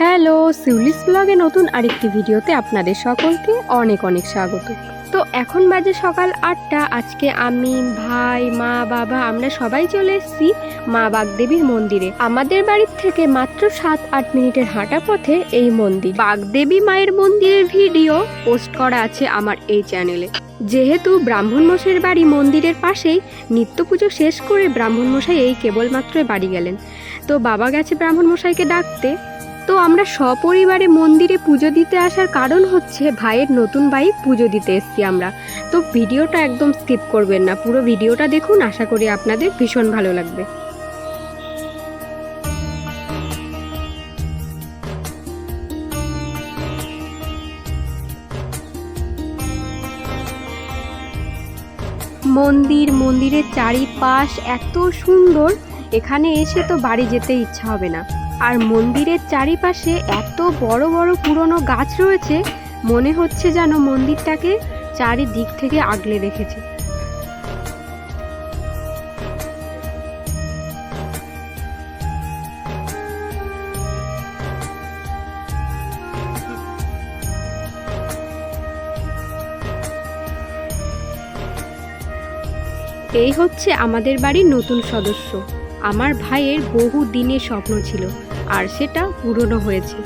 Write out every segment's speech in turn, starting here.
Hello, সিউলিস ব্লগে নতুন আরেকটি ভিডিওতে আপনাদের সকলকে অনেক অনেক স্বাগত। তো এখন বাজে সকাল আটটা, আজকে আমি, ভাই, মা, বাবা, আমরা সবাই চলে এসেছি মা বাগদেবীর মন্দিরে। আমাদের বাড়ির থেকে মাত্র সাত আট মিনিটের হাঁটা পথে এই মন্দির। বাগদেবী মায়ের মন্দিরের ভিডিও পোস্ট করা আছে আমার এই চ্যানেলে। যেহেতু ব্রাহ্মণ মশাইয়ের বাড়ি মন্দিরের পাশেই, নিত্য পুজো শেষ করে ব্রাহ্মণ মশাই এই কেবলমাত্র বাড়ি গেলেন। তো বাবা গেছে ব্রাহ্মণ মশাইকে ডাকতে। তো আমরা সপরিবারে মন্দিরে পুজো দিতে আসার কারণ হচ্ছে ভাইয়ের নতুন বাইক পুজো দিতে এসছি আমরা। তো ভিডিওটা একদম স্কিপ করবেন না। পুরো ভিডিওটা দেখুন, আশা করি আপনাদের ভীষণ ভালো লাগবে। মন্দির, মন্দিরের চারিপাশ এত সুন্দর, এখানে এসে তো বাড়ি যেতে ইচ্ছা হবে না। আর মন্দিরের চারিপাশে এত বড় বড় পুরনো গাছ রয়েছে, মনে হচ্ছে যেন মন্দিরটাকে চারিদিক থেকে আগলে রেখেছে। এই হচ্ছে আমাদের বাড়ির নতুন সদস্য। আমার ভাইয়ের বহু দিনের স্বপ্ন ছিল। আর সেটা পূরণও হয়েছে।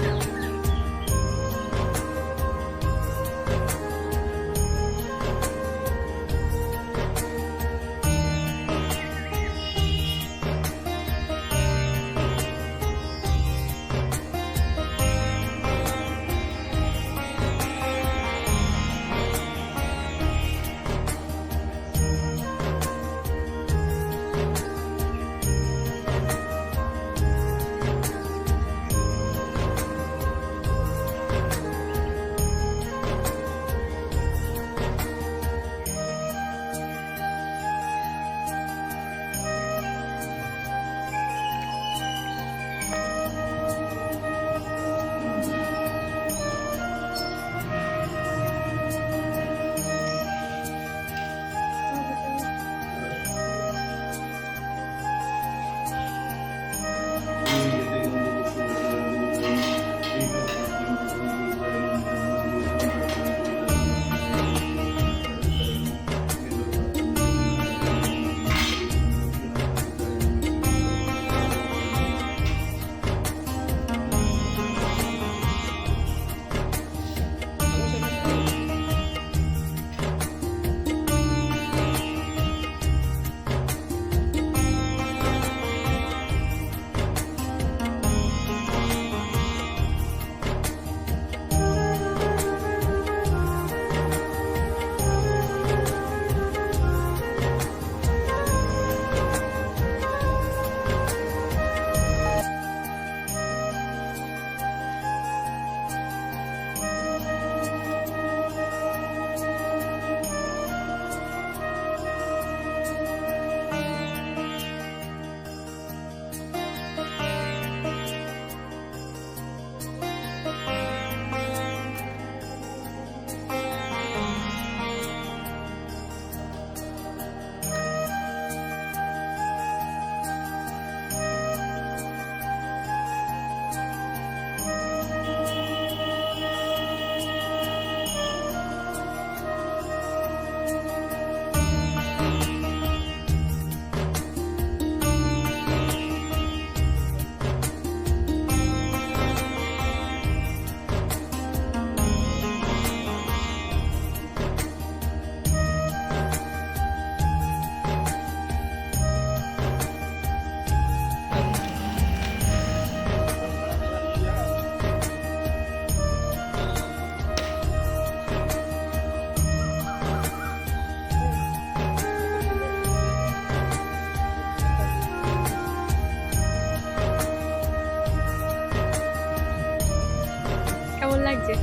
লাগছে।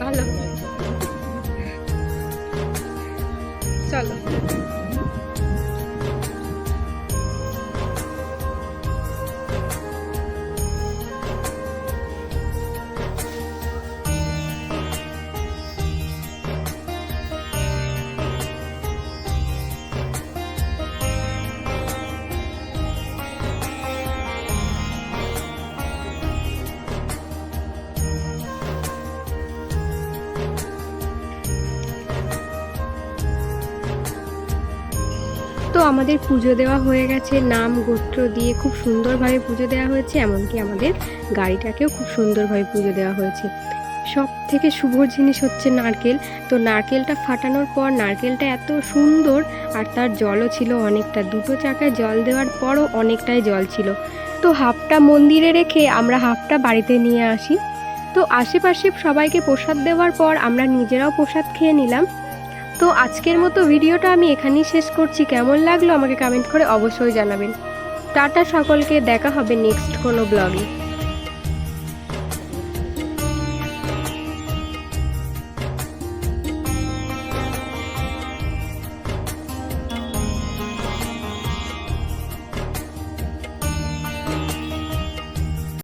ভালো। চলো। আমাদের পুজো দেওয়া হয়ে গেছে। নাম, গোত্র দিয়ে খুব সুন্দরভাবে পুজো দেওয়া হয়েছে, এমনকি আমাদের গাড়িটাকেও খুব সুন্দরভাবে পুজো দেওয়া হয়েছে। সব থেকে শুভ জিনিস হচ্ছে নারকেল। তো নারকেলটা ফাটানোর পর নারকেলটা এত সুন্দর, আর তার জলও ছিল অনেকটা। দুটো চাকায় জল দেওয়ার পরও অনেকটাই জল ছিল। তো হাফটা মন্দিরে রেখে আমরা হাফটা বাড়িতে নিয়ে আসি। তো আশেপাশে সবাইকে প্রসাদ দেওয়ার পর আমরা নিজেরাও প্রসাদ খেয়ে নিলাম। তো আজকের মতো ভিডিওটা আমি এখানেই শেষ করছি। কেমন লাগল আমাকে কমেন্ট করে অবশ্যই জানাবেন। টাটা সকলকে, দেখা হবে নেক্সট কোনো ব্লগে